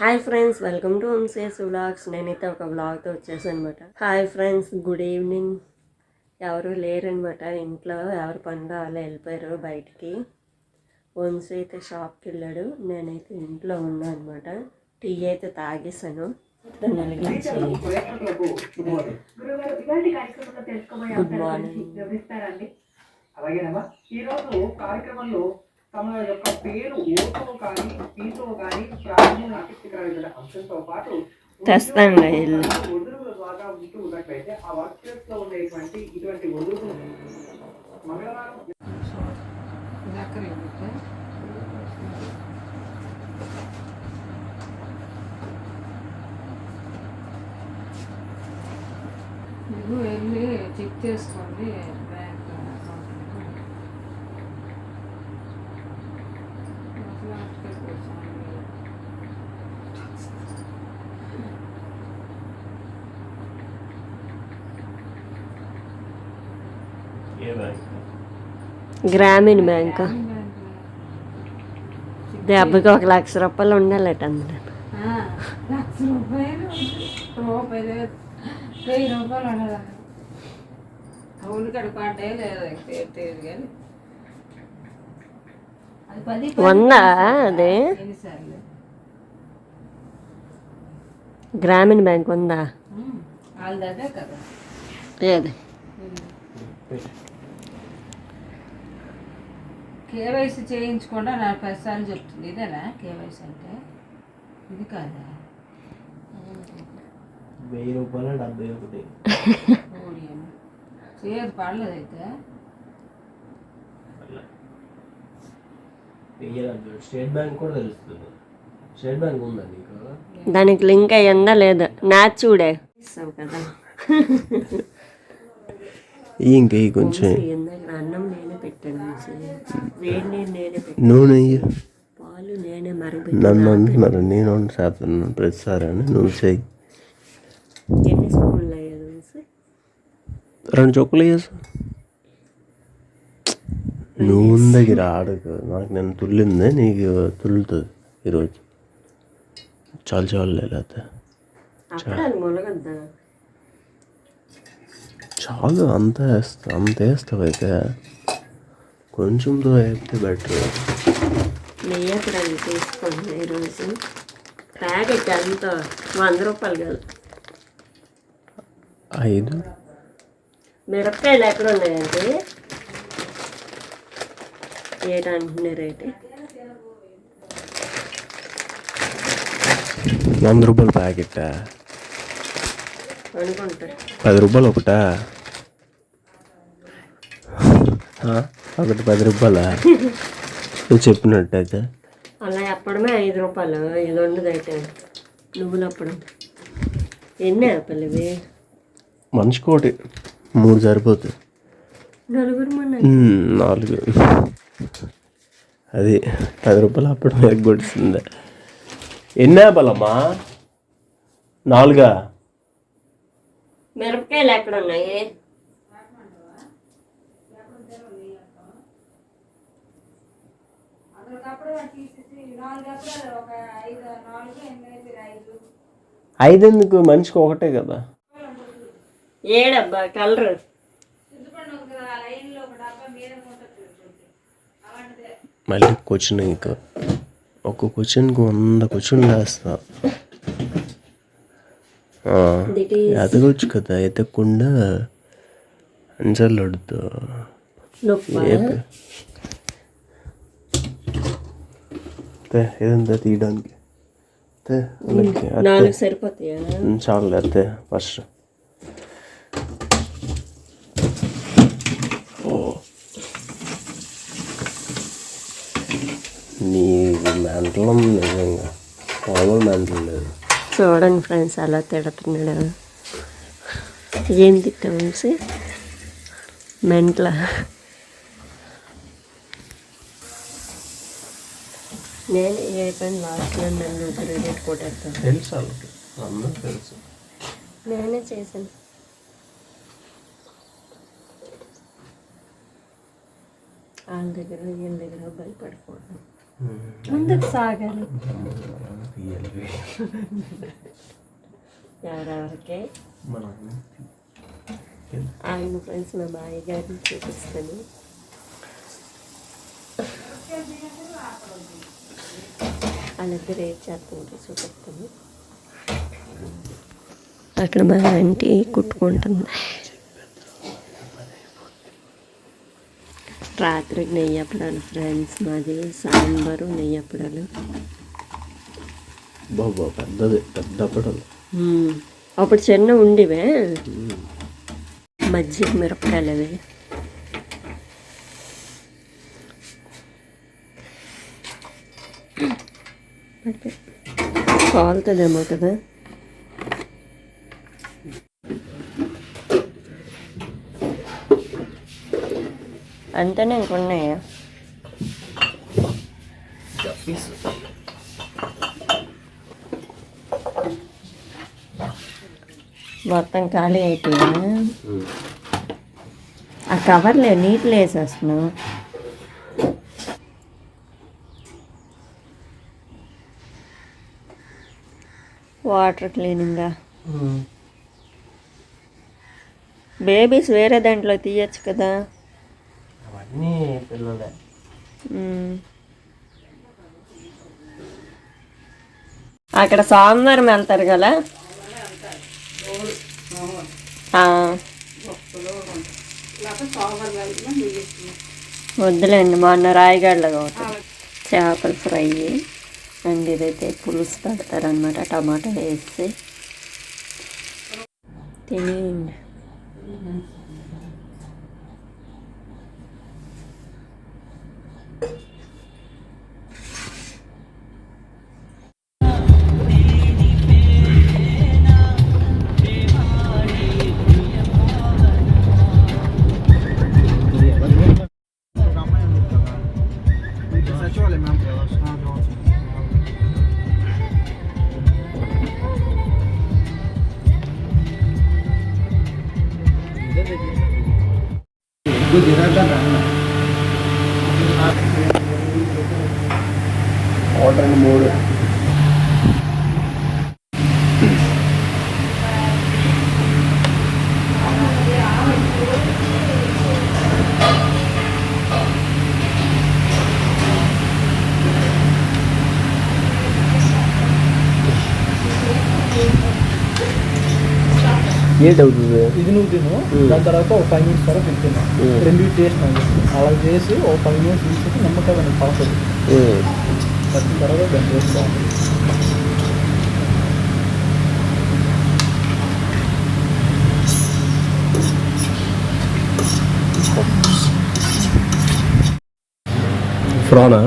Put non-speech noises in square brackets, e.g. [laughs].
Hi friends welcome to హోమ్సేస్ vlogs నేనైతే ఒక వ్లాగ్తో వచ్చేసాను అనమాట హాయ్ ఫ్రెండ్స్ గుడ్ ఈవినింగ్ ఎవరు లేరనమాట. ఇంట్లో ఎవరు పనిలో అలా వెళ్ళిపోయారు బయటికి. వంశీ అయితే షాప్కి వెళ్ళాడు. నేనైతే ఇంట్లో ఉన్నాను అనమాట టీ అయితే వెలిగించి గుడ్ మార్నింగ్ వివరిస్తారండి అలాగేనమ్మా ఈ రోజు కార్యక్రమంలో తమ యొక్క పేరు ఓతో కానీ పీతో కానీ ప్రాధాన్యం ఆసక్తికరమైన అంశంతో పాటు తెస్తాను బాగా ఉంటూ ఉన్నట్లయితే ఆ వర్క్ ప్లేస్లో ఉండేటువంటి ఇటువంటి ఒదురులు మంగళవారం. మీరు వెళ్ళి చెక్ చేసుకోండి. గ్రామీణ బ్యాంక్. దెబ్బకి ఒక లక్ష రూపాయలు ఉండాలట అందులో. ఆ, లక్ష రూపాయలు రూపాయలు వెయ్యి రూపాయలు ఉండదు అవును కడుపు పడ్డాయి లేదా. తెలియదు కానీ. అది గ్రామీణ బ్యాంక్ ఉందా ఏది? కేవైసీ చేయించకుండా నా పదిసార్లు చెప్తుంది. ఇదేనా కేవైసీ అంటే? ఇది కాదా? వెయ్యి రూపాయలు డెబ్బై ఒకటి. చేయదు డెబ్బై ఒకటి. స్టేట్ బ్యాంక్ కూడా తెలుస్తుంది. స్టేట్ బ్యాంక్ ఉందా నీకు? దానికి లింక్ అయ్యిందా లేదా. నా చూడే. కదా. [laughs] ఇంకా కొంచెం అన్నం నేనే పెట్టాను నన్ను అంటున్నారు నేను చేస్తున్నాను ప్రతిసారి అని నువ్వు చెయ్యి? రెండు చొప్పులు వేసు. నూనె దగ్గర ఆడకు. నాకు నేను తుల్లింది నీకు తుల్లుతుంది ఈరోజు. చాలు చాలు లేకపోతే చాలు అంత వేస్తా అంత వేస్తావు అయితే. కొంచెంతో వేస్తే బెటర్ నెయ్యి అక్కడ అది తీసుకోండి ఈరోజు ప్యాకెట్ ఎంత వంద రూపాయలు కాదు. ఐదు? మిరపకాయలు ఎక్కడ ఉన్నాయండి ఏటంటున్నారు రేటు వంద రూపాయల ప్యాకెట్? అనుకుంటా. పది రూపాయలు ఒకటా? ఒకటి పది రూపాయలా? నువ్వు చెప్పినట్టయితే. అలా అప్పడమే ఐదు రూపాయలు ఇది ఉండదు అయితే. నువ్వులు అప్పడం. ఎన్ని ఆపలు ఇవి మనిషికి ఒకటి. మూడు సరిపోతుంది నలుగురు మన నాలుగు. అది పది రూపాయలు అప్పుడు ఎగ్గొడుతుంది ఎన్ని ఆపాలమ్మా నాలుగా? మిరపకాయలు ఎక్కడ ఉన్నాయి? ఐదు ఎందుకు మనిషికి ఒకటే కదా. ఏడబ్బా కలర్. మళ్ళీ క్వశ్చన్ ఇంకా. ఒక క్వశ్చన్కి వంద వేస్తా ఆ, దిటి ఎదగొచ్చు కదా ఎదగకుండా ఆన్సర్లు అడుగుతా. ఏదంతా తీయడానికి అలాగే సరిపోతాయా చాలు అత్తే ఫస్ట్ ఓ నీ మెంటలం నిజంగా మామూలు మెంటల్ లేదు చూడండి ఫ్రెండ్స్ అలా తిడుతున్నాడు ఏం తిట్టాము మెంట్ల నేను ఏ పని లాస్ట్ ఇయర్ నన్ను క్రెడిట్ కొట్టేస్తాను. తెలుసు వాళ్ళకి? అందరూ తెలుసు. నేనే చేశాను. వాళ్ళ దగ్గర వీళ్ళ దగ్గర భయపడకూడదు ముందుకు సాగాలి. ఎవరెవరికి? ఆయన ఫ్రెండ్స్ మా బాయ్య గారిని చూపిస్తాను. వాళ్ళిద్దరు చూపిస్తాను అక్కడ మా ఆంటీ కుట్టుకుంటుంది. రాత్రికి నెయ్యి అప్పడాలు ఫ్రెండ్స్ మాది సాంబారు నెయ్యి అప్పడాలు బాబా పెద్దది పెద్ద అప్పడాలు మ్మ్. అప్పుడు చిన్న ఉండివే. మజ్జిగ మిరపకాయలు అవి కాలుతుందేమో కదా. అంతేనే ఇంకున్నాయా? మొత్తం ఖాళీ అయిపోయా ఆ కవర్లే నీటిలో వేసేస్తున్నావు వాటర్ క్లీనింగా. బేబీస్ వేరే దాంట్లో తీయచ్చు కదా. అవన్నీ పిల్లలే. అక్కడ సోమవారం వెళ్తారు కదా. వద్దులేండి మొన్న రాయగడలో చేపల ఫ్రై. అండ్ ఇదైతే పులుసు పెడతారనమాట టమాటా వేసి తినేయండి. ऑर्डर मोड మూడు ఏంటవుతుంది ఇది నువ్వు తిను. దాని తర్వాత ఒక ఫైవ్ మినిట్స్ తర్వాత ఇది తిను. రెండు టేస్ట్ అలా చేసి ఒక ఫైవ్ మినిట్స్ తీసుకుంటే నిమ్మకాయ మనకి పడుతుంది పట్టిన తర్వాత దాని టేస్ట్ బాగుంటుంది. ఫ్రానా?